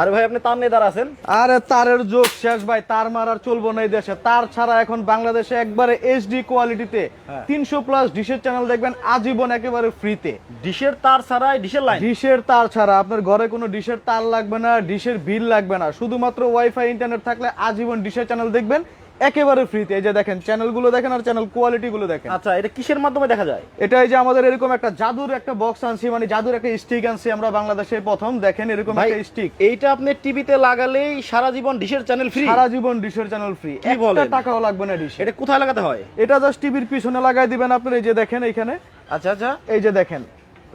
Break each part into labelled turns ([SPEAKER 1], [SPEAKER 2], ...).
[SPEAKER 1] আরে ভাই আপনি তার নেদার আছেন?
[SPEAKER 2] আরে তারের যোগ শেষ ভাই তার মারার চলবো না এই দেশে। তার ছাড়া এখন বাংলাদেশে একবারে এইচডি কোয়ালিটিতে
[SPEAKER 1] হ্যাঁ।
[SPEAKER 2] তিনশো প্লাস ডিশের চ্যানেল দেখবেন আজীবন একেবারে ফ্রিতে
[SPEAKER 1] ডিশের তার ছাড়া ডিশের লাইন
[SPEAKER 2] ডিশের তার ছাড়া আপনার ঘরে কোনো ডিশের তার লাগবে না ডিশের বিল লাগবে না। শুধুমাত্র ওয়াইফাই ইন্টারনেট থাকলে আজীবন ডিশের চ্যানেল দেখবেন একেবারে ফ্রিতে এই যে দেখেন চ্যানেলগুলো দেখেন আর চ্যানেল কোয়ালিটি গুলো দেখেন।
[SPEAKER 1] আচ্ছা এটা কিসের মাধ্যমে দেখা যায়?
[SPEAKER 2] এটা এই যে আমাদের এরকম একটা জাদুর একটা বক্স আনছি মানে জাদুর একটা স্টিক আনছি আমরা বাংলাদেশে প্রথম। দেখেন এরকম একটা স্টিক
[SPEAKER 1] এইটা আপনি টিভিতে লাগালেই সারা জীবন ডিশের চ্যানেল ফ্রি
[SPEAKER 2] সারা জীবন ডিশের চ্যানেল ফ্রি একটা টাকাও লাগবে না ডিশ
[SPEAKER 1] এটা কোথায় লাগাতে হয়?
[SPEAKER 2] এটা জাস্ট টিভির পিছনে লাগাই দিবেন আপনি এই যে দেখেন এখানে
[SPEAKER 1] আচ্ছা আচ্ছা।
[SPEAKER 2] এই যে দেখেন।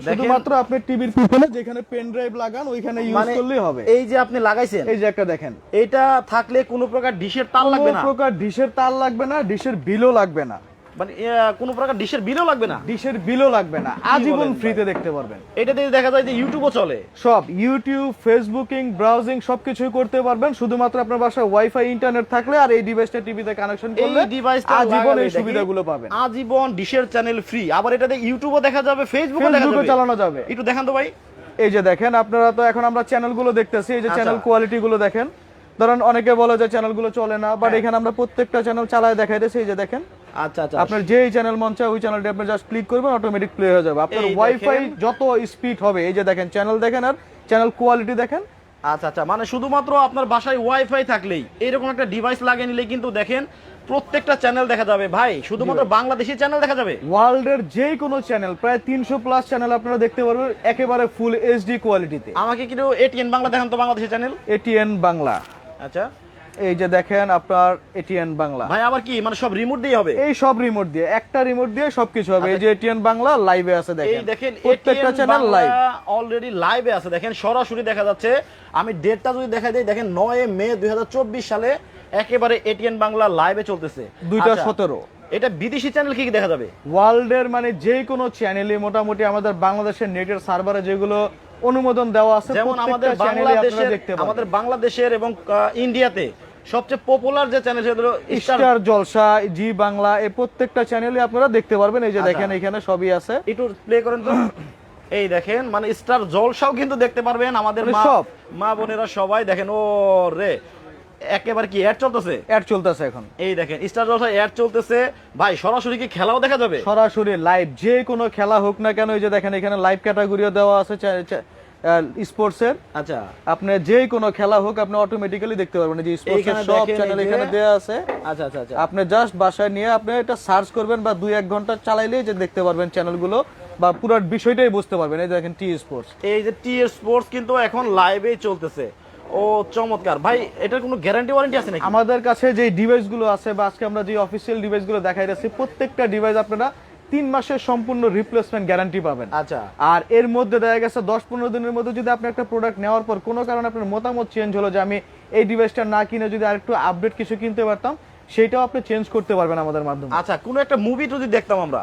[SPEAKER 2] শুধুমাত্র আপনি টিভির পিছনে যেখানে পেন ড্রাইভ লাগান ওইখানে ইউজ
[SPEAKER 1] মানে
[SPEAKER 2] করলেই হবে।
[SPEAKER 1] এই যে আপনি লাগাইছেন
[SPEAKER 2] এই যে একটা দেখেন।
[SPEAKER 1] এটা থাকলে কোনো প্রকার ডিশের তার লাগবে না?
[SPEAKER 2] কোনো প্রকার ডিশের তার লাগবে না ডিশের বিলও লাগবে না।
[SPEAKER 1] মানে কোনো প্রকার ডিশের বিলও লাগবে না।
[SPEAKER 2] ডিশের বিলও লাগবে না। আজীবন ফ্রিতে দেখতে পারবেন।
[SPEAKER 1] এটা দিয়ে দেখা যায় যে ইউটিউবও চলে।
[SPEAKER 2] সব ইউটিউব ফেসবুকিং ব্রাউজিং সবকিছুই করতে পারবেন। শুধুমাত্র আপনার বাসায় ওয়াইফাই ইন্টারনেট থাকলে আর এই ডিভাইসটা টিভিতে কানেকশন
[SPEAKER 1] এই
[SPEAKER 2] করলে আজীবন এই সুবিধাগুলো পাবেন।
[SPEAKER 1] আজীবন ডিশের চ্যানেল ফ্রি আবার এটাতে ইউটিউবও দেখা যাবে ফেসবুকও দেখা যাবে।
[SPEAKER 2] চালানো যাবে।
[SPEAKER 1] একটু দেখান তো ভাই।
[SPEAKER 2] এই যে দেখেন আপনারা তো এখন আমরা চ্যানেলগুলো দেখতেছি। এই যে। চ্যানেল কোয়ালিটি গুলো দেখেন। ধরেন অনেকে বলে যে চ্যানেলগুলো চলে না বাট
[SPEAKER 1] হ্যাঁ।
[SPEAKER 2] এখানে আমরা প্রত্যেকটা চ্যানেল চালায় দেখাইতেছি এই যে দেখেন
[SPEAKER 1] আচ্ছা আচ্ছা।
[SPEAKER 2] আপনার যেই চ্যানেল মন চায় ওই চ্যানেলটি আপনি জাস্ট ক্লিক করবেন অটোমেটিক প্লে হয়ে যাবে। আপনার ওয়াইফাই যত স্পিড হবে এই যে দেখেন চ্যানেল দেখেন আর চ্যানেল কোয়ালিটি দেখেন।
[SPEAKER 1] আচ্ছা আচ্ছা। মানে শুধুমাত্র আপনার বাসায় ওয়াইফাই থাকলেই এরকম একটা ডিভাইস লাগিয়ে নিলে কিন্তু দেখেন প্রত্যেকটা চ্যানেল দেখা যাবে। ভাই শুধুমাত্র বাংলাদেশি চ্যানেল দেখা যাবে?
[SPEAKER 2] ওয়ার্ল্ডের যে কোনো চ্যানেল প্রায় তিনশো প্লাস চ্যানেল আপনারা দেখতে পারবেন একেবারে ফুল এইচডি কোয়ালিটিতে
[SPEAKER 1] আমাকে কিন্তু এটিএন বাংলা দেখান তো বাংলাদেশি চ্যানেল
[SPEAKER 2] এটিএন বাংলা
[SPEAKER 1] আচ্ছা।
[SPEAKER 2] এই যে দেখেন আপনার এটিএন বাংলা।
[SPEAKER 1] ভাই আবার কি? মানে সব রিমোট দিয়ে হবে?
[SPEAKER 2] এই সব রিমোট দিয়ে একটা রিমোট দিয়ে সবকিছু হবে। এই যে এটিএন বাংলা লাইভে আছে
[SPEAKER 1] আচ্ছা। এই
[SPEAKER 2] দেখেন
[SPEAKER 1] দেখেন
[SPEAKER 2] প্রত্যেকটা চ্যানেল লাইভ
[SPEAKER 1] অলরেডি লাইভে আছে। দেখেন সরাসরি দেখা যাচ্ছে। আমি ডেটটা যদি দেখা দেই দেখেন নয় মে দুই হাজার চব্বিশ সালে একেবারে এটিএন বাংলা লাইভে চলতেছে।
[SPEAKER 2] দুইটা
[SPEAKER 1] আচ্ছা,
[SPEAKER 2] সতেরো।
[SPEAKER 1] এটা বিদেশি চ্যানেল কি কি দেখা যাবে?
[SPEAKER 2] ওয়ার্ল্ডের মানে যে কোনো চ্যানেলে মোটামুটি আমাদের বাংলাদেশের নেটের সার্ভারে যেগুলো অনুমোদন দেওয়া আছে
[SPEAKER 1] যেমন আমাদের বাংলাদেশের
[SPEAKER 2] দেখতে
[SPEAKER 1] আমাদের বাংলাদেশের এবং ইন্ডিয়াতে সবচেয়ে পপুলার যে চ্যানেল সেগুলো Star
[SPEAKER 2] Star Jalsha Zee Bangla এই প্রত্যেকটা চ্যানেলে আপনারা দেখতে পারবেন। এই যে
[SPEAKER 1] আচ্ছা।
[SPEAKER 2] দেখেন এখানে সবই আছে।
[SPEAKER 1] একটু প্লে করেন তো। এই দেখেন মানে স্টার জলসাও কিন্তু দেখতে পারবেন। আমাদের
[SPEAKER 2] মানে সব।
[SPEAKER 1] মা বোনেরা সবাই দেখেন ও রে একেবারে কি অ্যাড চলতেছে?
[SPEAKER 2] অ্যাড চলতেছে এখন।
[SPEAKER 1] এই দেখেন স্টার জলসা অ্যাড চলতেছে। ভাই সরাসরি কি খেলাও দেখা যাবে?
[SPEAKER 2] সরাসরি লাইভ যে কোনো খেলা হোক না কেন এই যে দেখেন এখানে লাইভ ক্যাটাগরিও দেওয়া আছে স্পোর্টসের
[SPEAKER 1] আচ্ছা।
[SPEAKER 2] আপনি যে কোনো খেলা হোক আপনি অটোমেটিক্যালি দেখতে পারবেন। যে স্পোর্টসের সব চ্যানেল এখানে দেওয়া আছে।
[SPEAKER 1] আচ্ছা আচ্ছা আচ্ছা।
[SPEAKER 2] আপনি জাস্ট বাসায় নিয়ে আপনি এটা সার্চ করবেন বা দুই এক ঘণ্টা চালাইলেই যে দেখতে পারবেন চ্যানেলগুলো বা পুরো বিষয়টাই বুঝতে পারবেন। এই যে দেখেন টি স্পোর্টস
[SPEAKER 1] এই যে টি স্পোর্টস কিন্তু এখন লাইভেই চলতেছে। ও চমৎকার। ভাই এটার কোনো গ্যারান্টি ওয়ারেন্টি আছে নাকি?
[SPEAKER 2] আমাদের কাছে যে ডিভাইসগুলো আছে বা আজকে আমরা যে অফিসিয়াল ডিভাইসগুলো দেখাই যাচ্ছি প্রত্যেকটা ডিভাইস আপনারা তিন মাসের সম্পূর্ণ রিপ্লেসমেন্ট গ্যারান্টি পাবেন।
[SPEAKER 1] আচ্ছা।
[SPEAKER 2] আর এর মধ্যে দেখা গেছে দশ পনেরো দিনের মধ্যে যদি আপনি একটা প্রোডাক্ট নেওয়ার পর কোনো কারণে আপনার মতামত চেঞ্জ হলো যে আমি এই ডিভাইসটা না কিনে যদি আরেকটু আপডেট কিছু কিনতে পারতাম সেটাও আপনি চেঞ্জ করতে পারবেন আমাদের মাধ্যমে।
[SPEAKER 1] আচ্ছা কোনো একটা মুভি যদি দেখতাম আমরা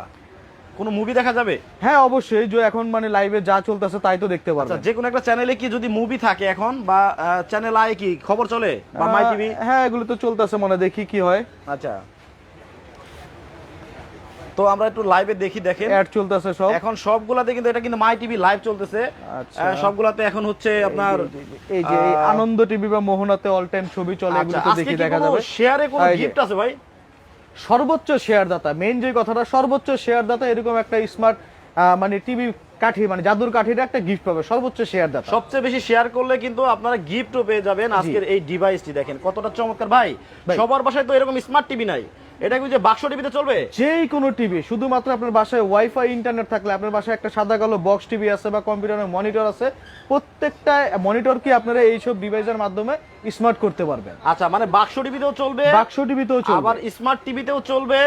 [SPEAKER 1] কোনো মুভি দেখা যাবে?
[SPEAKER 2] হ্যাঁ অবশ্যই যে এখন মানে লাইভে যা চলতেছে তাই তো দেখতে পারবেন।
[SPEAKER 1] যে কোনো একটা চ্যানেলে কি যদি মুভি থাকে এখন বা চ্যানেল আয় কি খবর চলে? বা মাই টিভি
[SPEAKER 2] হ্যাঁ এগুলো তো চলতেছে মনে দেখি কি হয়।
[SPEAKER 1] আচ্ছা। তো আমরা একটু লাইভে দেখি দেখেন।
[SPEAKER 2] অ্যাড চলতেছে সব।
[SPEAKER 1] এখন সবগুলাতে কিন্তু এটা কিন্তু মাই টিভি লাইভ চলতেছে।
[SPEAKER 2] আচ্ছা।
[SPEAKER 1] সবগুলাতে এখন হচ্ছে আপনার
[SPEAKER 2] এই যে আনন্দ টিভি বা মোহনাতে অল টাইম ছবি চলে এগুলো
[SPEAKER 1] আচ্ছা
[SPEAKER 2] তো দেখি দেখা যাবে।
[SPEAKER 1] শেয়ারে কোনো গিফট আছে ভাই?
[SPEAKER 2] সর্বোচ্চ শেয়ারদাতা মেন মেইন যে কথাটা সর্বোচ্চ শেয়ারদাতা এরকম একটা স্মার্ট মানে টিভি কাঠি মানে জাদুর কাঠির একটা গিফট পাবে সর্বোচ্চ শেয়ার দাতা
[SPEAKER 1] সবচেয়ে বেশি শেয়ার করলে কিন্তু আপনারা গিফটও পেয়ে যাবেন আজকের এই ডিভাইসটি দেখেন কতটা চমৎকার। ভাই
[SPEAKER 2] ভাই।
[SPEAKER 1] সবার বাসায় তো এরকম স্মার্ট টিভি নাই। এটা কি যে বাক্স টিভিতে চলবে?
[SPEAKER 2] যেই কোনো টিভি শুধুমাত্র আপনার বাসায় ওয়াইফাই ইন্টারনেট থাকলে আপনার বাসায় একটা সাদা কালো বক্স টিভি আছে বা কম্পিউটারের মনিটর আছে প্রত্যেকটা মনিটর কি আপনারা এইসব ডিভাইসের মাধ্যমে স্মার্ট করতে পারবেন?
[SPEAKER 1] আচ্ছা মানে বাক্স টিভিতেও চলবে
[SPEAKER 2] বাক্স টিভিতেও চলবে।
[SPEAKER 1] আবার স্মার্ট টিভিতেও চলবে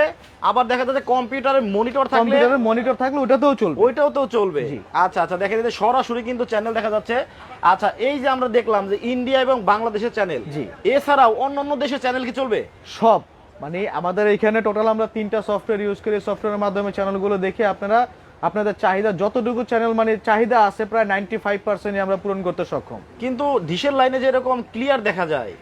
[SPEAKER 1] আবার দেখা যাচ্ছে কম্পিউটারের মনিটর থাকলে
[SPEAKER 2] কম্পিউটারের মনিটর থাকলে ওটাতেও চলবে।
[SPEAKER 1] ওইটাও তো চলবে।
[SPEAKER 2] জি।
[SPEAKER 1] আচ্ছা আচ্ছা দেখেন এই যে সরাসরি কিন্তু চ্যানেল দেখা যাচ্ছে। আচ্ছা এই যে আমরা দেখলাম যে ইন্ডিয়া এবং বাংলাদেশের চ্যানেল
[SPEAKER 2] জি।
[SPEAKER 1] এছাড়াও অন্যান্য দেশের চ্যানেল কি চলবে?
[SPEAKER 2] সব। মানে আমাদের এখানে টোটাল আমরা তিনটা সফটওয়্যার ইউজ করি সফটওয়্যারের মাধ্যমে চ্যানেলগুলো দেখে আপনারা আপনাদের চাহিদা, যতটুকু চ্যানেল মানে চাহিদা আছে, প্রায় নাইনটি ফাইভ পার্সেন্ট আমরা পূরণ করতে সক্ষম।
[SPEAKER 1] কিন্তু ডিশের লাইনে যেরকম ক্লিয়ার দেখা যায়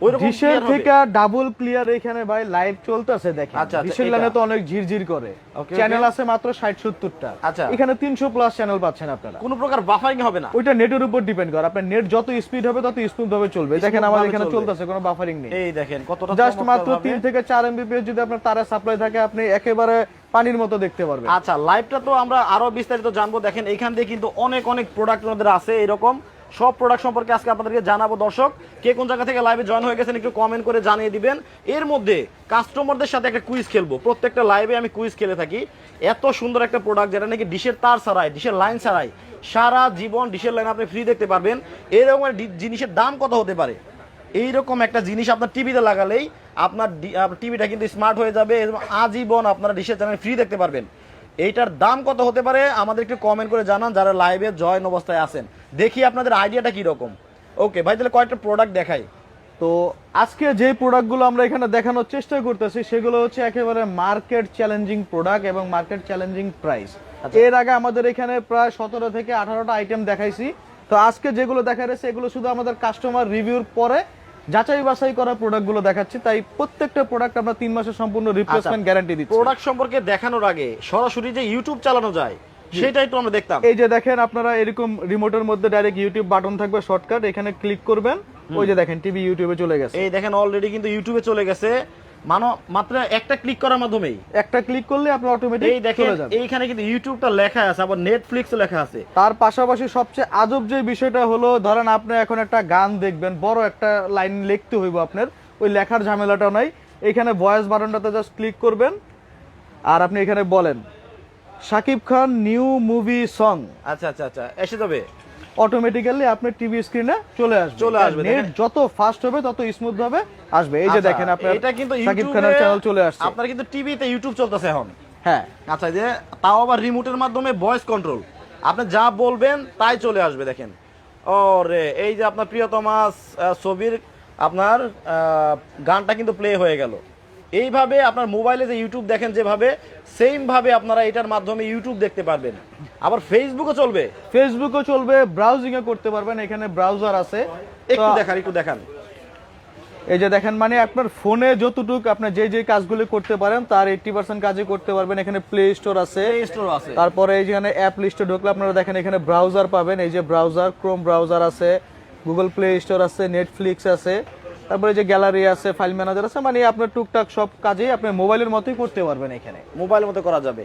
[SPEAKER 2] ডিশের থেকে ডাবল ক্লিয়ার এখানে ভাই লাইভ চলতেছে দেখেন।
[SPEAKER 1] আচ্ছা, আচ্ছা,
[SPEAKER 2] ডিশের লাইনে তো অনেক ঝিরঝির করে। চ্যানেল আছে মাত্র ষাট সত্তরটা।
[SPEAKER 1] আচ্ছা।
[SPEAKER 2] এখানে তিনশো প্লাস চ্যানেল পাচ্ছেন আপনারা।
[SPEAKER 1] কোনো প্রকার বাফারিং হবে না।
[SPEAKER 2] ওইটা নেটের উপর ডিপেন্ড করে। আপনার নেট যত স্পিড হবে তত স্মুথ ভাবে চলবে। দেখেন আমাদের এখানে চলতেছে কোনো বাফারিং নেই।
[SPEAKER 1] এই দেখেন কতটা
[SPEAKER 2] জাস্ট মাত্র
[SPEAKER 1] চমৎকারভাবে-
[SPEAKER 2] তিন থেকে চার এমবিপিএস যদি আপনার তারে সাপ্লাই থাকে আপনি একেবারে পানির মতো দেখতে পারবেন।
[SPEAKER 1] আচ্ছা লাইভটা তো আমরা আরও বিস্তারিত জানব। দেখেন এখান থেকে কিন্তু অনেক অনেক প্রোডাক্ট আমাদের আছে। এরকম সব প্রোডাক্ট সম্পর্কে আজকে আপনাদেরকে জানাব। দর্শক, কে কোন জায়গা থেকে লাইভে জয়েন হয়ে গেছেন একটু কমেন্ট করে জানিয়ে দিবেন। এর মধ্যে কাস্টমারদের সাথে একটা কুইজ খেলব। প্রত্যেকটা লাইভে আমি কুইজ খেলে থাকি। এত সুন্দর একটা প্রোডাক্ট যেটা নাকি ডিশের তার ছাড়াই, ডিশের লাইন ছাড়াই সারা জীবন ডিশের লাইন আপনি ফ্রি দেখতে পারবেন। এরকম জিনিসের দাম কত হতে পারে? এইরকম একটা জিনিস আপনার টিভিতে লাগালেই আপনার টিভিটা কিন্তু স্মার্ট হয়ে যাবে এবং আজীবন আপনারা ডিশের চ্যানেল ফ্রি দেখতে পারবেন। এইটার দাম কত হতে পারে আমাদের একটু কমেন্ট করে জানান যারা লাইভে জয়েন অবস্থায় আছেন। দেখি আপনাদের আইডিয়াটা কীরকম। ওকে ভাই তাহলে কয়েকটা প্রোডাক্ট দেখাই।
[SPEAKER 2] তো আজকে যে প্রোডাক্টগুলো আমরা এখানে দেখানোর চেষ্টা করতেছি সেগুলো হচ্ছে একেবারে মার্কেট চ্যালেঞ্জিং প্রোডাক্ট এবং মার্কেট চ্যালেঞ্জিং প্রাইস। এর আগে আমাদের এখানে প্রায় সতেরো থেকে আঠারোটা আইটেম দেখাইছি। তো আজকে যেগুলো দেখা যাচ্ছে এগুলো শুধু আমাদের কাস্টমার রিভিউর পরে যাচাই বাছাই করা প্রোডাক্টগুলো দেখাচ্ছি। তাই প্রত্যেকটা প্রোডাক্ট আমরা তিন মাসের সম্পূর্ণ রিপ্লেসমেন্ট গ্যারান্টি দিচ্ছি।
[SPEAKER 1] প্রোডাক্ট সম্পর্কে দেখানোর আগে সরাসরি যে ইউটিউব চালানো যায় সেটাই তো আমরা দেখতাম।
[SPEAKER 2] এই যে দেখেন আপনারা এরকম রিমোটের মধ্যে ডাইরেক্ট ইউটিউব বাটন থাকবে শর্টকাট এখানে ক্লিক করবেন। ওই যে দেখেন টিভি ইউটিউবে চলে গেছে।
[SPEAKER 1] এই দেখেন অলরেডি কিন্তু ইউটিউবে চলে গেছে। মানো মাত্র একটা ক্লিক করার মাধ্যমেই।
[SPEAKER 2] একটা ক্লিক করলে আপনি অটোমেটিক
[SPEAKER 1] এই দেখেন এইখানে কিন্তু ইউটিউবটা লেখা আছে আবার নেটফ্লিক্স লেখা আছে।
[SPEAKER 2] তার পাশাপাশি সবচেয়ে আজব যে বিষয়টা হলো ধরেন আপনি এখন একটা গান দেখবেন বড় একটা লাইন লিখতে হইব আপনার ওই লেখার ঝামেলাটা নাই। এখানে ভয়েস বাটনটাতে জাস্ট ক্লিক করবেন আর আপনি এখানে বলেন Shakib Khan new movie song
[SPEAKER 1] আচ্ছা আচ্ছা আচ্ছা এসে যাবে।
[SPEAKER 2] অটোমেটিক্যালি আপনার টিভি স্ক্রিনে চলে আসবে।
[SPEAKER 1] চলে আসবে,
[SPEAKER 2] নেট যত ফাস্ট হবে তত স্মুথ ভাবে আসবে। এই যে
[SPEAKER 1] আচ্ছা,
[SPEAKER 2] দেখেন আপনার
[SPEAKER 1] এটা কিন্তু ইউটিউবে
[SPEAKER 2] খানের চ্যানেল চলে আসছে।
[SPEAKER 1] আপনার কিন্তু টিভিতে ইউটিউব চলতেছে এখন।
[SPEAKER 2] হ্যাঁ।
[SPEAKER 1] আচ্ছা যে তাও আবার রিমোটের মাধ্যমে ভয়েস কন্ট্রোল আপনি যা বলবেন তাই চলে আসবে দেখেন। ও রে এই যে আপনার প্রিয়তমা আহ, ছবির আপনার গানটা কিন্তু প্লে হয়ে গেল। এইভাবে আপনার মোবাইলে যে ইউটিউব দেখেন যেভাবে সেম ভাবে আপনারা এটার মাধ্যমে ইউটিউব দেখতে পারবেন। আবার ফেসবুকও চলবে।
[SPEAKER 2] ফেসবুকও চলবে ব্রাউজিং এ করতে পারবেন এখানে ব্রাউজার আছে।
[SPEAKER 1] একটু দেখান একটু দেখান।
[SPEAKER 2] এই যে দেখেন মানে আপনার ফোনে যতটুক আপনি যে যে কাজগুলি করতে পারেন তার এইটটি পার্সেন্ট কাজই করতে পারবেন। এখানে প্লে স্টোর আছে।
[SPEAKER 1] প্লে স্টোর আছে।
[SPEAKER 2] তারপরে এই যেখানে অ্যাপ লিস্টে ঢুকলে আপনারা দেখেন এখানে ব্রাউজার পাবেন। এই যে ব্রাউজার ক্রোম ব্রাউজার আছে গুগল প্লে স্টোর আছে নেটফ্লিক্স আছে। তারপরে যে গ্যালারি আছে ফাইল ম্যানেজার আছে মানে আপনার টুকটাক সব কাজেই আপনি মোবাইলের মতোই করতে পারবেন এখানে।
[SPEAKER 1] মোবাইলের মতো করা যাবে।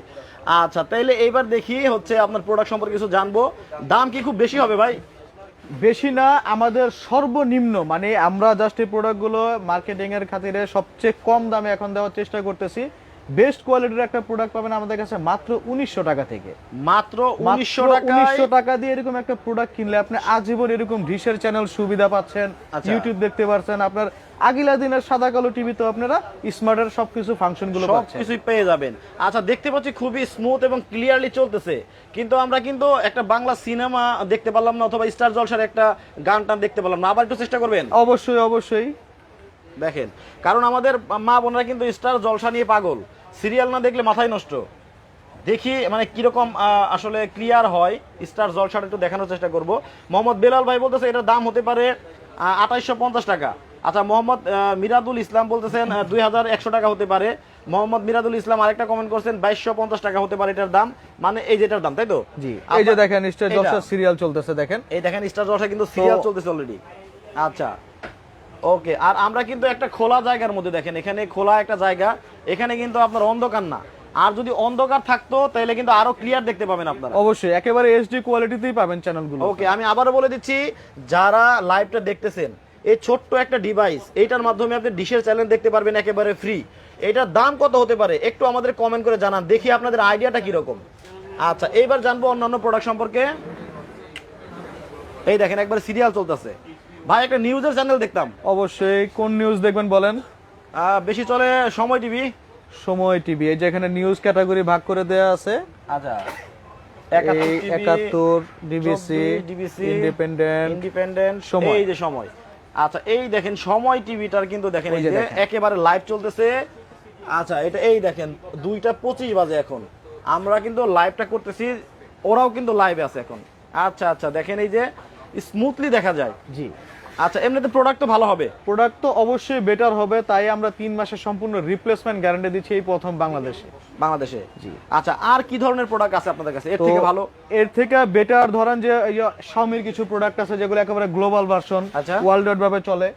[SPEAKER 1] আচ্ছা তাইলে এইবার দেখি হচ্ছে আপনার প্রোডাক্ট সম্পর্কে কিছু জানব। দাম কি খুব বেশি হবে ভাই?
[SPEAKER 2] বেশি না আমাদের সর্বনিম্ন মানে আমরা জাস্ট এই প্রোডাক্টগুলো মার্কেটিংয়ের খাতিরে সবচেয়ে কম দামে এখন দেওয়ার চেষ্টা করতেছি। বেস্ট কোয়ালিটির একটা প্রোডাক্ট পাবেন আমাদের কাছে মাত্র উনিশশো টাকা থেকে।
[SPEAKER 1] মাত্র উনিশশো টাকা
[SPEAKER 2] উনিশশো টাকা দিয়ে এরকম একটা প্রোডাক্ট কিনলে আপনি আজীবন এরকম ডিশের চ্যানেল সুবিধা পাচ্ছেন
[SPEAKER 1] আচ্ছা।
[SPEAKER 2] ইউটিউব দেখতে পাচ্ছেন আপনার আগিলা দিনের সাদা কালো টিভি টিভিতে আপনারা স্মার্টের সবকিছু ফাংশনগুলো
[SPEAKER 1] সব
[SPEAKER 2] পাচ্ছেন।
[SPEAKER 1] কিছুই পেয়ে যাবেন। আচ্ছা দেখতে পাচ্ছি খুবই স্মুথ এবং ক্লিয়ারলি চলতেছে। কিন্তু আমরা কিন্তু একটা বাংলা সিনেমা দেখতে পারলাম না অথবা স্টার জলসার একটা গান টান দেখতে পারলাম না। আবার একটু চেষ্টা করবেন?
[SPEAKER 2] অবশ্যই অবশ্যই।
[SPEAKER 1] দেখেন কারণ আমাদের মা বোনরা কিন্তু স্টার জলসা নিয়ে পাগল। সিরিয়াল না দেখলে মাথায় নষ্ট। দেখি মানে কীরকম আসলে ক্লিয়ার হয় স্টার জলসাটা একটু দেখানোর চেষ্টা করব। মোহাম্মদ বেলাল ভাই বলতেছে এটার দাম হতে পারে আঠাইশশো টাকা। আচ্ছা মোহাম্মদ মিরাদুল ইসলাম বলতেছেন দুই হাজার একশো টাকা হতে পারে। মোহাম্মদ মিরাদুল ইসলাম আরেকটা কমেন্ট করছেন বাইশশো পঞ্চাশ টাকা হতে পারে এটার দাম। মানে এই যেটার দাম তাই তো?
[SPEAKER 2] জি এই যে দেখেন স্টার জলসা সিরিয়াল চলতেছে দেখেন।
[SPEAKER 1] এই দেখেন স্টার জলসা কিন্তু সিরিয়াল চলতেছে অলরেডি আচ্ছা ওকে আর আমরা কিন্তু একটা খোলা জায়গার মধ্যে দেখেন এখানে খোলা একটা জায়গা এখানে কিন্তু আপনার অন্ধকার না। আর যদি অন্ধকার থাকতো তাহলে কিন্তু আরও ক্লিয়ার দেখতে পাবেন আপনারা।
[SPEAKER 2] অবশ্যই একেবারে এইচডি কোয়ালিটিতেই পাবেন চ্যানেলগুলো
[SPEAKER 1] ওকে আমি আবারও বলে দিচ্ছি যারা লাইভটা দেখতেছেন এই ছোট্ট একটা ডিভাইস এইটার মাধ্যমে আপনি ডিশের চ্যানেল দেখতে পারবেন একেবারে ফ্রি এটার দাম কত হতে পারে একটু আমাদের কমেন্ট করে জানান দেখি আপনাদের আইডিয়াটা কীরকম। আচ্ছা এইবার জানব অন্যান্য প্রোডাক্ট সম্পর্কে। এই দেখেন একবার সিরিয়াল চলতেছে। ভাই একটা নিউজের চ্যানেল দেখতাম।
[SPEAKER 2] অবশ্যই কোন নিউজ দেখবেন বলেন?
[SPEAKER 1] বেশি চলে সময় টিভি।
[SPEAKER 2] সময় টিভি এই যে এখানে নিউজ ক্যাটাগরি ভাগ করে দেওয়া আছে।
[SPEAKER 1] আচ্ছা।
[SPEAKER 2] একাত্তর ডিবিসি
[SPEAKER 1] ডিবিসি
[SPEAKER 2] ইন্ডিপেন্ডেন্ট
[SPEAKER 1] ইন্ডিপেন্ডেন্ট
[SPEAKER 2] সময়।
[SPEAKER 1] এই যে সময়। আচ্ছা এই দেখেন সময় টিভিটার কিন্তু দেখেন এই
[SPEAKER 2] যে
[SPEAKER 1] যে একেবারে লাইভ চলতেছে। আচ্ছা এটা এই দেখেন দুইটা পঁচিশ বাজে এখন। আমরা কিন্তু লাইভটা করতেছি ওরাও কিন্তু লাইভে আছে এখন। আচ্ছা আচ্ছা দেখেন এই যে স্মুথলি দেখা যায়।
[SPEAKER 2] জি।
[SPEAKER 1] আচ্ছা এমনিতে প্রোডাক্ট তো ভালো হবে।
[SPEAKER 2] প্রোডাক্ট তো অবশ্যই বেটার হবে তাই আমরা তিন মাসের সম্পূর্ণ রিপ্লেসমেন্ট গ্যারান্টি দিচ্ছি এই প্রথম বাংলাদেশে।
[SPEAKER 1] বাংলাদেশে?
[SPEAKER 2] জি।
[SPEAKER 1] আচ্ছা আর কি ধরনের প্রোডাক্ট আছে আপনাদের কাছে? এর থেকে ভালো?
[SPEAKER 2] এর থেকে বেটার ধরেন যে শাওমির কিছু প্রোডাক্ট আছে যেগুলো একেবারে গ্লোবাল ভার্সন
[SPEAKER 1] আচ্ছা।
[SPEAKER 2] ওয়ার্ল্ড ওয়াইড ভাবে চলে।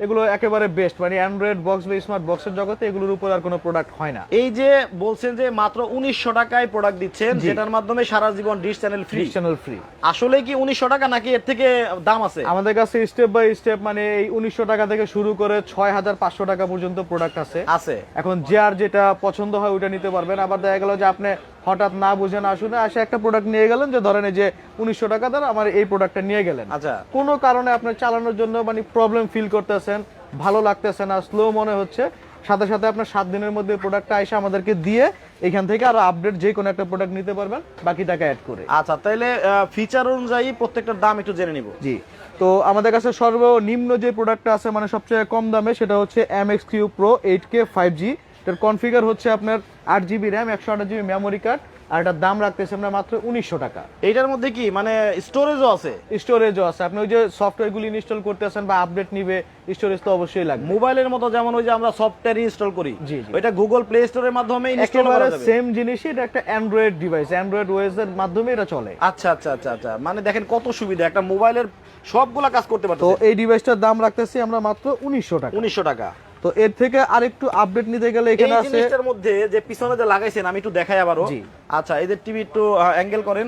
[SPEAKER 2] এগুলো একেবারে বেস্ট মানে অ্যান্ড্রয়েড বক্স বা স্মার্ট বক্সের জগতে এগুলোর উপর আর কোনো প্রোডাক্ট হয় না।
[SPEAKER 1] এই যে বলছেন যে মাত্র উনিশশো টাকায় প্রোডাক্ট দিচ্ছেন যেটার মাধ্যমে সারা জীবন dish channel free
[SPEAKER 2] channel free
[SPEAKER 1] আসলে কি উনিশশো টাকা নাকি এর থেকে দাম আছে?
[SPEAKER 2] আমাদের কাছে স্টেপ বাই স্টেপ মানে এই উনিশশো টাকা থেকে শুরু করে ছয় হাজার পাঁচশো টাকা পর্যন্ত প্রোডাক্ট আছে।
[SPEAKER 1] আছে।
[SPEAKER 2] এখন যে আর যেটা পছন্দ হয় ওটা নিতে পারবেন। আবার দেখা গেল যে আপনি হঠাৎ না বুঝে না শুনে আসে একটা প্রোডাক্ট নিয়ে গেলেন যে ধরেন এই যে উনিশশো টাকা দ্বারা আমার এই প্রোডাক্টটা নিয়ে গেলেন।
[SPEAKER 1] আচ্ছা।
[SPEAKER 2] কোনো কারণে আপনার চালানোর জন্য মানে প্রবলেম ফিল করতেছেন ভালো লাগতেছে না স্লো মনে হচ্ছে। সাথে সাথে আপনার সাত দিনের মধ্যে প্রোডাক্টটা এসে আমাদেরকে দিয়ে এখান থেকে আরও আপডেট যে কোনো একটা প্রোডাক্ট নিতে পারবেন বাকি টাকা অ্যাড করে।
[SPEAKER 1] আচ্ছা তাহলে ফিচার অনুযায়ী প্রত্যেকটার দাম একটু জেনে নিব।
[SPEAKER 2] জি। তো আমাদের কাছে সর্বনিম্ন যে প্রোডাক্টটা আছে মানে সবচেয়ে কম দামে সেটা হচ্ছে M X Q pro eight K five G এটার কনফিগার হচ্ছে আপনার আট জিবি র্যাম একশো আট জিবি মেমোরি কার্ড আর এটার দাম রাখতেছে আমরা মাত্র উনিশশো টাকা।
[SPEAKER 1] এইটার মধ্যে কি? মানে স্টোরেজও আছে?
[SPEAKER 2] স্টোরেজও আছে। আপনি ওই যে সফটওয়্যারগুলি ইনস্টল করতেছেন বা আপডেট নিবে স্টোরেজ তো অবশ্যই লাগবে।
[SPEAKER 1] মোবাইলের মতো যেমন ওই যে আমরা সফটওয়্যার ইনস্টল করি
[SPEAKER 2] জি।
[SPEAKER 1] ওইটা গুগল প্লে স্টোরের মাধ্যমে ইনস্টল করা যাবে।
[SPEAKER 2] সেম জিনিসই এটা একটা অ্যান্ড্রয়েড ডিভাইস অ্যান্ড্রয়েড ওয়েস এর মাধ্যমে এটা চলে।
[SPEAKER 1] আচ্ছা আচ্ছা আচ্ছা আচ্ছা। মানে দেখেন কত সুবিধা একটা মোবাইলের সবগুলা কাজ করতে
[SPEAKER 2] তো
[SPEAKER 1] পারতো
[SPEAKER 2] এই ডিভাইসটার দাম রাখতেছি আমরা মাত্র উনিশশো টাকা।
[SPEAKER 1] উনিশশো টাকা।
[SPEAKER 2] তো এর থেকে আরেকটু আপডেট নিতে গেলে এখানে আছে
[SPEAKER 1] জিনিসটার মধ্যে যে পিছনে যে লাগাইছেন আমি একটু দেখাই আবারো
[SPEAKER 2] জি।
[SPEAKER 1] আচ্ছা এই যে টিভি একটু অ্যাঙ্গেল করেন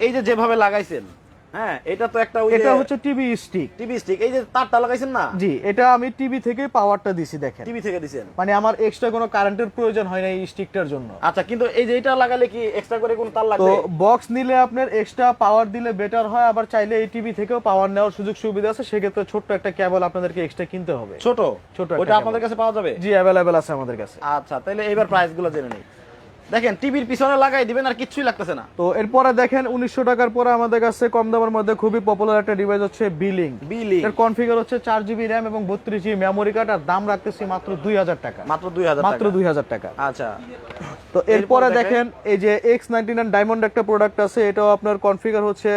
[SPEAKER 1] এই যে যেভাবে লাগাইছেন হ্যাঁ এটা তো একটা
[SPEAKER 2] এটা হচ্ছে টিভি স্টিক
[SPEAKER 1] টিভি স্টিক এই যে তারটা লাগাইছেন না?
[SPEAKER 2] জি এটা আমি টিভি থেকে পাওয়ারটা দিছি দেখেন।
[SPEAKER 1] টিভি থেকে দিছেন।
[SPEAKER 2] মানে আমার এক্সট্রা কোনো কারেন্টের প্রয়োজন হয় না এই স্টিকটার জন্য।
[SPEAKER 1] আচ্ছা কিন্তু এই যে এটা লাগালে কি এক্সট্রা করে কোন তার
[SPEAKER 2] তো বক্স নিলে আপনার এক্সট্রা পাওয়ার দিলে বেটার হয় আবার চাইলে এই টিভি থেকেও পাওয়ার নেওয়ার সুযোগ সুবিধা আছে সেক্ষেত্রে ছোট্ট একটা কেবল আপনাদেরকে এক্সট্রা কিনতে হবে।
[SPEAKER 1] ছোট?
[SPEAKER 2] ছোট
[SPEAKER 1] ওটা আপনাদের কাছে পাওয়া যাবে?
[SPEAKER 2] জি অ্যাভেলেবেল আছে আমাদের কাছে।
[SPEAKER 1] আচ্ছা তাহলে এবার প্রাইসগুলো জেনে নেই। দেখেন টিভির পিছনে লাগাই দিবেন আর কিচ্ছুই লাগতেছে না।
[SPEAKER 2] তো এরপরে দেখেন উনিশশো টাকার পরে আমাদের কাছে কম দামের মধ্যে খুবই পপুলার একটা ডিভাইস হচ্ছে বিলিং
[SPEAKER 1] বিলিং
[SPEAKER 2] এর কনফিগার হচ্ছে চার জিবি র্যাম এবং বত্রিশ জিবি মেমোরি কার্ড আর দাম রাখতেছি মাত্র দুই হাজার টাকা।
[SPEAKER 1] মাত্র দুই হাজার
[SPEAKER 2] মাত্র দুই হাজার টাকা।
[SPEAKER 1] আচ্ছা।
[SPEAKER 2] তো
[SPEAKER 1] এরপরে দেখেন।
[SPEAKER 2] দেখেন। এই যে এক্স নাইনটি নাইন ডায়মন্ড একটা প্রোডাক্ট আছে এটাও আপনার কনফিগার হচ্ছে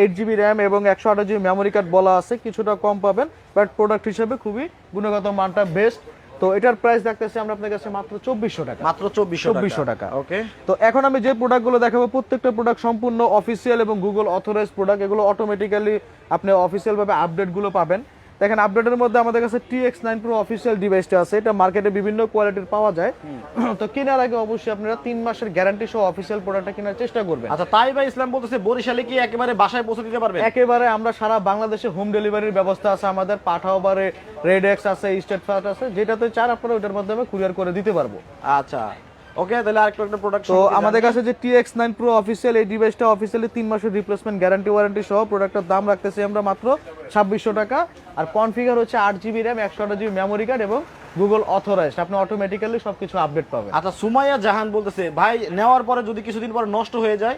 [SPEAKER 2] এইট জিবি র্যাম এবং একশো আঠাশ জিবি মেমোরি কার্ড বলা আছে কিছুটা কম পাবেন বাট প্রোডাক্ট হিসেবে খুবই গুণগত মানটা বেস্ট তো এটার প্রাইস দেখতেছি আমরা আপনার কাছে মাত্র চব্বিশশো টাকা।
[SPEAKER 1] মাত্র চব্বিশশো
[SPEAKER 2] 2400 টাকা।
[SPEAKER 1] ওকে
[SPEAKER 2] তো এখন আমি যে প্রোডাক্টগুলো দেখাবো প্রত্যেকটা প্রোডাক্ট সম্পূর্ণ অফিসিয়াল এবং গুগল অথরাইজ প্রোডাক্ট এগুলো অটোমেটিক্যালি আপনি অফিসিয়াল ভাবে আপডেটগুলো পাবেন। দেখেন আপডেটের মধ্যে আমাদের কাছে T X nine pro official ডিভাইসটা আছে। এটা মার্কেটে বিভিন্ন কোয়ালিটির পাওয়া যায়। তো কেনার আগে অবশ্যই আপনারা তিন মাসের গ্যারান্টি সহ অফিসিয়াল প্রোডাক্টটা কেনার চেষ্টা করবেন।
[SPEAKER 1] আচ্ছা তাই বা ইসলাম বলতেছে বরিশালে কি একেবারে বাসায় পৌঁছে দিতে পারবে
[SPEAKER 2] একেবারে আমরা সারা বাংলাদেশে হোম ডেলিভারির ব্যবস্থা আছে আমাদের পাঠাও বা রেড এক্স আছে স্টেট ফাস্ট আছে যেটাতে চার আপনারা ওইটার মাধ্যমে কুরিয়ার করে দিতে পারব।
[SPEAKER 1] আচ্ছা। ওকে তাহলে আরেকটু একটা প্রোডাক্ট
[SPEAKER 2] তো আমাদের কাছে যে T X nine pro official এই ডিভাইসটা অফিসিয়ালি তিন মাসের রিপ্লেসমেন্ট গ্যারান্টি ওয়ারেন্টি সহ প্রোডাক্টের দাম রাখতেছি আমরা মাত্র ছাব্বিশশো টাকা। আর কনফিগার হচ্ছে আট জিবি র্যাম একশো আট জিবি মেমোরি কার্ড এবং গুগল অথরাইজড আপনি অটোমেটিক্যালি সবকিছু আপডেট পাবেন।
[SPEAKER 1] আচ্ছা সুমাইয়া জাহান বলতেছে ভাই নেওয়ার পরে যদি কিছুদিন পরে নষ্ট হয়ে যায়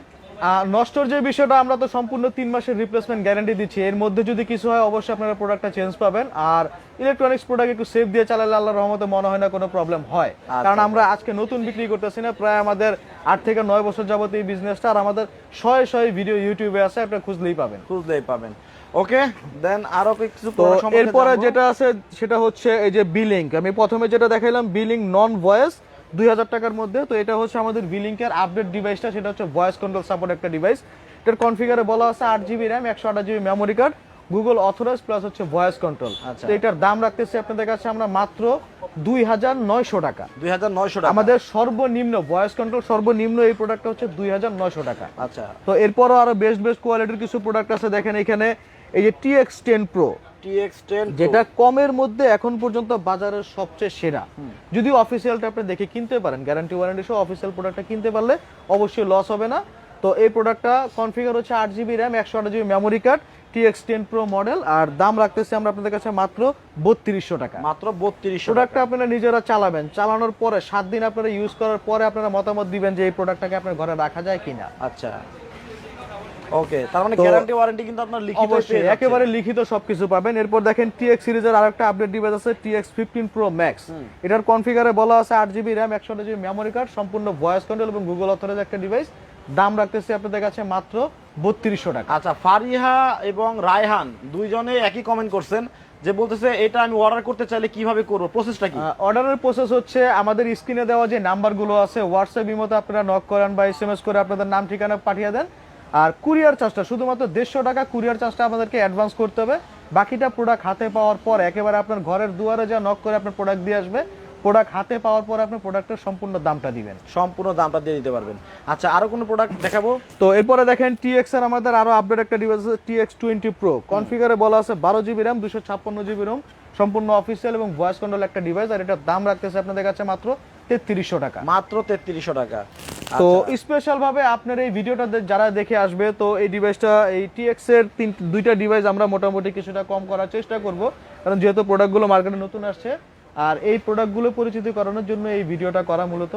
[SPEAKER 2] নষ্টর যে বিষয়টা আমরা তো সম্পূর্ণ তিন মাসের রিপ্লেসমেন্ট গ্যারান্টি দিচ্ছি। এর মধ্যে যদি কিছু হয় অবশ্যই আপনারা প্রোডাক্টটা চেঞ্জ পাবেন। আর ইলেকট্রনিক্স প্রোডাক্ট একটু সেফ দিয়ে চালালে আল্লাহর রহমতে মনে হয় না কোনো প্রবলেম হয়। কারণ আমরা আজকে নতুন বিক্রি করতেছি না প্রায় আমাদের আট থেকে নয় বছর যাবত এই বিজনেসটা আর আমাদের শয়ে শয়ে ভিডিও ইউটিউবে আছে আপনারা খুঁজলেই পাবেন।
[SPEAKER 1] খুঁজলেই পাবেন। ওকে দেন আরও কিছু
[SPEAKER 2] এরপরে যেটা আছে সেটা হচ্ছে এই যে বিলিং আমি প্রথমে যেটা দেখাইলাম বিলিং নন ভয়েস দুই হাজার টাকার মধ্যে। তো এটা হচ্ছে আমাদের বিলিংকের আপডেট ডিভাইসটা সেটা হচ্ছে ভয়েস কন্ট্রোল সাপোর্ট একটা ডিভাইস এটার কনফিগারে বলা আছে আট জিবি র্যাম একশো আঠাশ GB memory card Google authorize plus হচ্ছে ভয়েস কন্ট্রোল
[SPEAKER 1] আচ্ছা।
[SPEAKER 2] তো এটার দাম রাখতেছি আপনাদের কাছে আমরা মাত্র দুই হাজার নয়শো টাকা।
[SPEAKER 1] দুই হাজার নয়শো টাকা।
[SPEAKER 2] আমাদের সর্বনিম্ন ভয়েস কন্ট্রোল সর্বনিম্ন এই প্রোডাক্টটা হচ্ছে দুই হাজার নয়শো টাকা।
[SPEAKER 1] আচ্ছা।
[SPEAKER 2] তো এরপরও আরও বেস্ট বেস্ট কোয়ালিটির কিছু প্রোডাক্ট আছে। দেখেন এখানে এই যে T X ten pro
[SPEAKER 1] T X ten
[SPEAKER 2] যেটা কমের মধ্যে এখন পর্যন্ত বাজারের সবচেয়ে সেরা। যদি অফিসিয়ালটা আপনি দেখে কিনতে পারেন গ্যারান্টি ওয়ারেন্টি সহ অফিসিয়াল প্রোডাক্টটা কিনতে পারলে অবশ্যই লস হবে না। তো এই প্রোডাক্টটা কনফিগার হচ্ছে আট জিবি র্যাম একশো আট GB memory card T X ten pro model আর দাম রাখতেছি আমরা আপনাদের কাছে মাত্র বত্রিশশো টাকা।
[SPEAKER 1] মাত্র বত্রিশশো
[SPEAKER 2] প্রোডাক্টটা আপনারা নিজেরা চালাবেন। চালানোর পরে সাত দিন আপনারা ইউজ করার পরে আপনারা মতামত দিবেন যে এই প্রোডাক্টটাকে আপনার ঘরে রাখা যায় কিনা।
[SPEAKER 1] আচ্ছা। ওকে তার মানে গ্যারান্টি ওয়ারেন্টি কিন্তু আপনার লিখিত
[SPEAKER 2] একেবারে লিখিত সবকিছু পাবেন। এরপর দেখেন টিএক্স সিরিজের আরেকটা আপডেট ডিভাইস আছে T X fifteen pro max এটার কনফিগারে বলা আছে আট জিবি র্যাম একশো জিবি মেমোরি কার্ড সম্পূর্ণ ভয়েস কন্ট্রোল এবং গুগল অথরাইজ একটা ডিভাইস দাম রাখতেছি আপনাদের কাছে মাত্র বত্রিশশো টাকা।
[SPEAKER 1] আচ্ছা ফারিহা এবং রায়হান দুইজনে একই কমেন্ট করছেন যে বলতেছে এটা আমি অর্ডার করতে চাইলে কীভাবে করব? প্রসেসটা কি?
[SPEAKER 2] অর্ডারের প্রসেস হচ্ছে আমাদের স্ক্রিনে দেওয়া যে নাম্বারগুলো আছে হোয়াটসঅ্যাপ ইমোতে আপনারা নক করেন বা এস এম এস করে আপনাদের নাম ঠিকানা পাঠিয়ে দেন। আর কুরিয়ার চার্জটা, শুধুমাত্র দেড়শো টাকা কুরিয়ার চার্জটা আমাদেরকে অ্যাডভান্স করতে হবে। বাকিটা প্রোডাক্ট হাতে পাওয়ার পর একেবারে আপনার ঘরের দুয়ারে যা নক করে আপনার প্রোডাক্ট দিয়ে আসবে। প্রোডাক্ট হাতে পাওয়ার পর আপনার প্রোডাক্টের সম্পূর্ণ দামটা দিবেন।
[SPEAKER 1] সম্পূর্ণ দামটা দিয়ে দিতে পারবেন। আচ্ছা আরও কোনো প্রোডাক্ট দেখাবো?
[SPEAKER 2] তো এরপরে দেখেন টিএক্স এর আমাদের আরও আপডেট একটা ডিভাইস আছে টিএক্স টোয়েন্টি প্রো কনফিগারে বলা আছে বারো জিবি র্যাম দুশো ছাপ্পান্ন জিবি রোম সম্পূর্ণ অফিসিয়াল এবং ভয়েস কন্ট্রোল একটা ডিভাইস আর এটার দাম রাখতেছে আপনাদের কাছে মাত্র তেত্রিশশো টাকা।
[SPEAKER 1] মাত্র তেত্রিশশো টাকা।
[SPEAKER 2] তো
[SPEAKER 1] আচ্ছা,
[SPEAKER 2] স্পেশাল ভাবে আপনার এই ভিডিওটা যারা দেখে আসবে তো এই ডিভাইসটা এই টিএক্স এর তিন দুইটা ডিভাইস আমরা মোটামুটি কিছুটা কম করার চেষ্টা করব কারণ যেহেতু প্রোডাক্টগুলো মার্কেটে নতুন আসছে আর এই প্রোডাক্টগুলো পরিচিতি করানোর জন্য এই ভিডিওটা করা মূলত।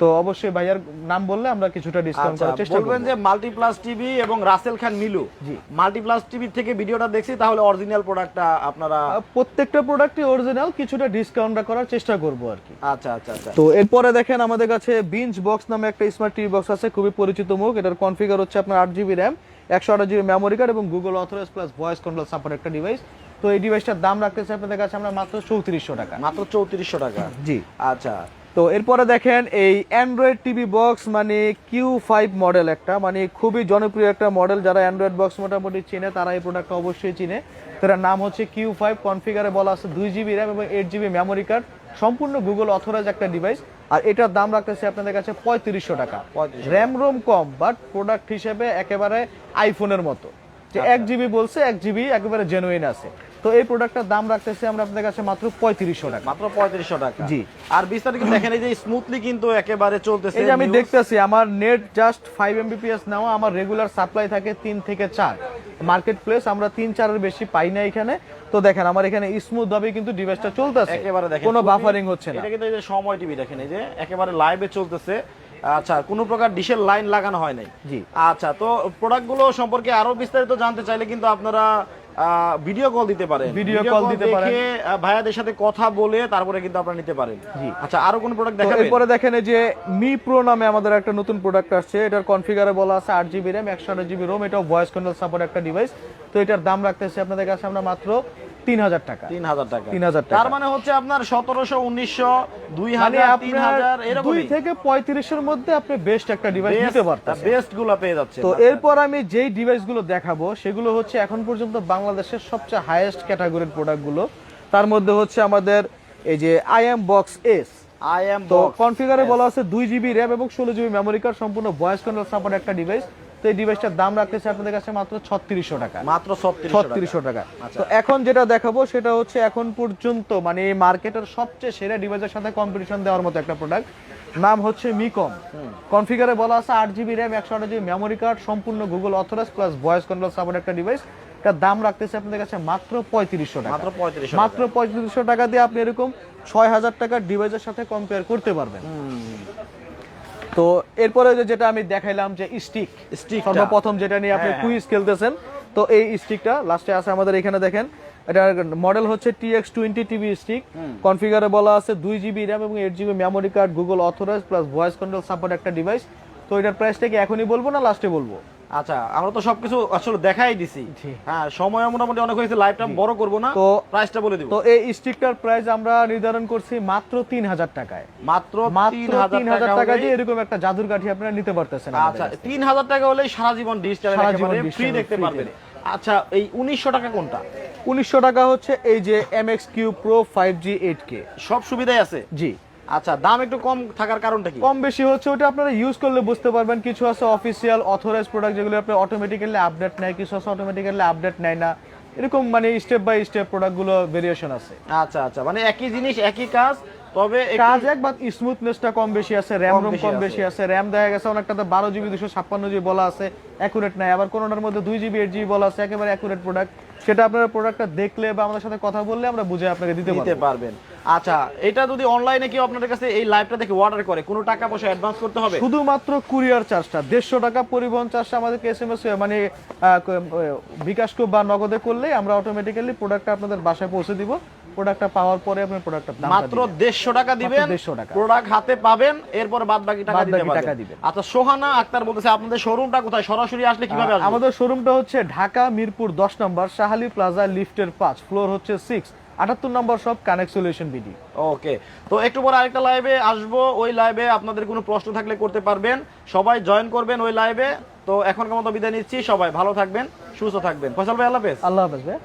[SPEAKER 2] তো অবশ্যই ভাইয়ার নাম বললে আমরা কিছুটা ডিসকাউন্ট
[SPEAKER 1] আচ্ছা,
[SPEAKER 2] করার চেষ্টা
[SPEAKER 1] বলবেন
[SPEAKER 2] করব।
[SPEAKER 1] যে মাল্টিপ্লাস টিভি এবং রাসেল খান মিলু
[SPEAKER 2] জি।
[SPEAKER 1] মাল্টিপ্লাস টিভি থেকে ভিডিওটা দেখছি তাহলে অরিজিনাল প্রোডাক্টটা আপনারা
[SPEAKER 2] প্রত্যেকটা প্রোডাক্টই অরিজিনাল কিছুটা ডিসকাউন্ট করার চেষ্টা করব আর কি।
[SPEAKER 1] আচ্ছা আচ্ছা আচ্ছা।
[SPEAKER 2] তো এরপরে দেখেন আমাদের কাছে বিঞ্জ বক্স নামে একটা স্মার্ট টিভি বক্স আছে খুবই পরিচিত মুখ। এটার কনফিগার হচ্ছে আপনার আট জিবি র্যাম একশো আট জিবি মেমোরি কার্ড এবং Google authorize plus voice control support একটা ডিভাইস তো এই ডিভাইসটার দাম রাখতেছে আপনাদের কাছে আমরা মাত্র চৌত্রিশশো টাকা।
[SPEAKER 1] মাত্র চৌত্রিশশো টাকা।
[SPEAKER 2] জি।
[SPEAKER 1] আচ্ছা।
[SPEAKER 2] তো এরপরে দেখেন এই অ্যান্ড্রয়েড টিভি বক্স মানে কিউ ফাইভ মডেল একটা মানে খুবই জনপ্রিয় একটা মডেল যারা অ্যান্ড্রয়েড বক্স মোটামুটি চিনে তারা এই প্রোডাক্টটা অবশ্যই চিনে। তো এটার নাম হচ্ছে কিউ ফাইভ কনফিগারে বলা আছে দুই জিবি র্যাম এবং এইট জিবি মেমোরি কার্ড সম্পূর্ণ গুগল অথরাইজ একটা ডিভাইস আর এটার দাম রাখতেছে আপনাদের কাছে পঁয়ত্রিশশো টাকা।
[SPEAKER 1] 3500
[SPEAKER 2] র্যাম রোম কম বাট প্রোডাক্ট হিসেবে একেবারে আইফোনের মতো। যে এক জিবি বলছে এক জিবি একেবারে জেনুইন আছে। তো এই প্রোডাক্টটার দাম রাখতেছি আমরা আপনাদের কাছে মাত্র পঁয়ত্রিশশো টাকা।
[SPEAKER 1] মাত্র পঁয়ত্রিশশো টাকা।
[SPEAKER 2] জি।
[SPEAKER 1] আর বিস্তারিত দেখেন এই যে স্মুথলি কিন্তু একেবারে চলতেছে
[SPEAKER 2] এই যে আমি। দেখতেছি আমার নেট জাস্ট ফাইভ এমবিপিএস নেওয়া আমার রেগুলার সাপ্লাই থাকে তিন থেকে চার। মার্কেট প্লেস আমরা তিন চারের বেশি পাই না এখানে। তো দেখেন আমার এখানে স্মুথ ভাবে কিন্তু ডিভাইসটা চলতেছে।
[SPEAKER 1] একেবারে দেখেন
[SPEAKER 2] কোনো বাফারিং হচ্ছে না।
[SPEAKER 1] এটা কিন্তু এই যে সময় টিভি দেখেন এই যে একেবারে লাইভে চলতেছে। আচ্ছা কোনো প্রকার ডিশের লাইন লাগানো হয় নাই।
[SPEAKER 2] জি।
[SPEAKER 1] আচ্ছা তো প্রোডাক্টগুলো সম্পর্কে আরও বিস্তারিত জানতে চাইলে কিন্তু আপনারা ভিডিও কল দিতে পারেন।
[SPEAKER 2] ভিডিও কল দিতে পারেন।
[SPEAKER 1] দেখে, ভাইয়াদের সাথে কথা বলে তারপরে কিন্তু আপনারা নিতে পারেন।
[SPEAKER 2] জি।
[SPEAKER 1] আচ্ছা আরও কোন প্রোডাক্ট দেখাবেন?
[SPEAKER 2] এরপরে দেখেন এই যে মি প্রো নামে আমাদের একটা নতুন প্রোডাক্ট আসছে। এটার কনফিগারে বলা আছে আট জিবি র্যাম একশো আট জিবি রোম এটা ভয়েস কন্ট্রোল সাপোর্ট একটা ডিভাইস তো এটার দাম রাখতেছি আপনাদের কাছে আমরা মাত্র তিন হাজার টাকা।
[SPEAKER 1] তিন হাজার টাকা
[SPEAKER 2] 3000 টাকা।
[SPEAKER 1] তার মানে হচ্ছে আপনার সতেরোশো উনিশশো দুই
[SPEAKER 2] মানে
[SPEAKER 1] হাজার তিন হাজার
[SPEAKER 2] দুই থেকে পঁয়ত্রিশের মধ্যে আপনি বেস্ট একটা ডিভাইস নিতে পারতেন
[SPEAKER 1] বেস্টগুলো পেয়ে যাচ্ছে
[SPEAKER 2] তো এরপর আমি যেই ডিভাইসগুলো দেখাবো সেগুলো হচ্ছে এখন পর্যন্ত বাংলাদেশের সবচেয়ে হাইয়েস্ট ক্যাটাগরির প্রোডাক্টগুলো তার মধ্যে হচ্ছে আমাদের এই যে I M box S
[SPEAKER 1] I M
[SPEAKER 2] তো কনফিগারে বলা আছে দুই জিবি র্যাম এবং ষোলো জিবি মেমোরি কার্ড সম্পূর্ণ ভয়েস কন্ট্রোল সাপোর্ট একটা ডিভাইস তো এই ডিভাইসটার দাম রাখতেছে আপনাদের কাছে মাত্র ছত্রিশশো টাকা।
[SPEAKER 1] মাত্র
[SPEAKER 2] ছত্রিশশো টাকা। তো এখন যেটা দেখাবো সেটা হচ্ছে এখন পর্যন্ত মানে এই মার্কেটের সবচেয়ে সেরা ডিভাইসের সাথে কম্পিটিশন দেওয়ার মতো একটা প্রোডাক্ট নাম হচ্ছে মিকম। কনফিগারে বলা আছে আট জিবি র্যাম একশো আট জিবি মেমোরি কার্ড সম্পূর্ণ Google authorize plus voice control support একটা ডিভাইস এটার দাম রাখতেছে আপনাদের কাছে মাত্র পঁয়ত্রিশশো টাকা।
[SPEAKER 1] মাত্র পঁয়ত্রিশশো
[SPEAKER 2] মাত্র পঁয়ত্রিশশো টাকা দিয়ে আপনি এরকম ছয় হাজার টাকার ডিভাইসের সাথে কম্পেয়ার করতে পারবেন। তো এরপরে যেটা আমি দেখাইলাম যে স্টিক
[SPEAKER 1] স্টিক আমরা
[SPEAKER 2] সর্বপ্রথম যেটা নিয়ে আপনি
[SPEAKER 1] হ্যাঁ, হ্যাঁ।
[SPEAKER 2] কুইজ খেলতেছেন তো এই স্টিকটা লাস্টে আছে আমাদের এখানে দেখেন। এটার মডেল হচ্ছে T X twenty TV stick কনফিগারে বলা আছে দুই জিবি র্যাম এবং eight GB memory card Google authorize plus voice control support একটা ডিভাইস তো এটার প্রাইসটা কি এখনই বলব না লাস্টে বলব?
[SPEAKER 1] আচ্ছা আমরা তো সবকিছু আসলে দেখাই দিছি। হ্যাঁ সময় মোটামুটি অনেক হয়েছে লাইভটা বড় করব না তো প্রাইসটা বলে দিব।
[SPEAKER 2] তো এই স্টিকটার প্রাইস আমরা নির্ধারণ করছি মাত্র তিন হাজার টাকায়।
[SPEAKER 1] মাত্র
[SPEAKER 2] মাত্র
[SPEAKER 1] তিন
[SPEAKER 2] তিন
[SPEAKER 1] হাজার
[SPEAKER 2] হাজার
[SPEAKER 1] টাকা
[SPEAKER 2] টাকা দিয়ে এরকম একটা জাদুর কাঠি আপনারা নিতে পারতেছেন
[SPEAKER 1] আচ্ছা
[SPEAKER 2] কাছ থেকে।
[SPEAKER 1] তিন হাজার টাকা হলেই সারা জীবন ডিশ
[SPEAKER 2] সারা জীবন
[SPEAKER 1] ফ্রি দেখতে পারবেন। আচ্ছা এই উনিশশো টাকা কোনটা?
[SPEAKER 2] উনিশশো টাকা হচ্ছে এই যে M X Q pro five G eight K
[SPEAKER 1] সব সুবিধাই আছে?
[SPEAKER 2] জি।
[SPEAKER 1] আচ্ছা দাম একটু কম থাকার কারণটা কি?
[SPEAKER 2] কম বেশি হচ্ছে ওটা আপনারা ইউজ করলে বুঝতে পারবেন। কিছু আছে অফিসিয়াল অথরাইজ প্রোডাক্ট যেগুলো আপনি অটোমেটিক্যালি আপডেট নেয় কিছু আছে অটোমেটিক্যালি আপডেট নেয় না। এরকম মানে স্টেপ বাই স্টেপ প্রোডাক্টগুলো ভেরিয়েশন আছে।
[SPEAKER 1] আচ্ছা আচ্ছা মানে একই জিনিস একই কাজ তবে
[SPEAKER 2] কাজ এক বা স্মুথনেসটা কম বেশি আছে র্যাম রোম কম। বেশি আছে র্যাম দেখা গেছে অনেকটাতে বারো জিবি দুশো ছাপ্পান্ন জিবি বলা আছে অ্যাকুরেট নাই। আবার কোনোটার মধ্যে দুই জিবি এইট জিবি বলা আছে একেবারে অ্যাকুরেট প্রোডাক্ট সেটা আপনারা প্রোডাক্টটা দেখলে বা আমাদের সাথে কথা বললে আমরা বুঝে আপনাকে দিতে
[SPEAKER 1] দিতে পারবেন। আচ্ছা এটা যদি অনলাইনে কেউ আপনাদের কাছে এই লাইভটা দেখে অর্ডার করে কোনো টাকা পয়সা অ্যাডভান্স করতে হবে?
[SPEAKER 2] শুধুমাত্র কুরিয়ার চার্জটা দেড়শো টাকা পরিবহন চার্জটা আমাদেরকে এস এম এস মানে বিকাশ কো বা নগদে করলে আমরা অটোমেটিক্যালি প্রোডাক্টটা আপনাদের বাসায় পৌঁছে দিব। প্রোডাক্টটা পাওয়ার পরে দাম
[SPEAKER 1] মাত্র দেড়শো টাকা দিবেন
[SPEAKER 2] 150 টাকা।
[SPEAKER 1] প্রোডাক্ট হাতে পাবেন এরপর বাদ বাকি টাকা দিতে পারবেন। আচ্ছা সোহানা আক্তার বলতেছে আপনাদের শোরুমটা কোথায়? সরাসরি আসলে কীভাবে আসবে?
[SPEAKER 2] আমাদের শোরুমটা হচ্ছে ঢাকা মিরপুর দশ নম্বর শাহালি প্লাজা লিফটের পাঁচ ফ্লোর হচ্ছে আটাত্তর নম্বর সব কানেক্ট সলিউশন বিডি
[SPEAKER 1] ওকে তো একটু পরে আরেকটা লাইভে আসব। ওই লাইভে আপনাদের কোনো প্রশ্ন থাকলে করতে পারবেন। সবাই জয়েন করবেন ওই লাইভে তো এখনকার মতো বিদায় নিচ্ছি। সবাই ভালো থাকবেন সুস্থ থাকবেন। ফসল ভাই আল্লাহ হাফেজ।
[SPEAKER 2] আল্লাহ হাফেজ ভাই।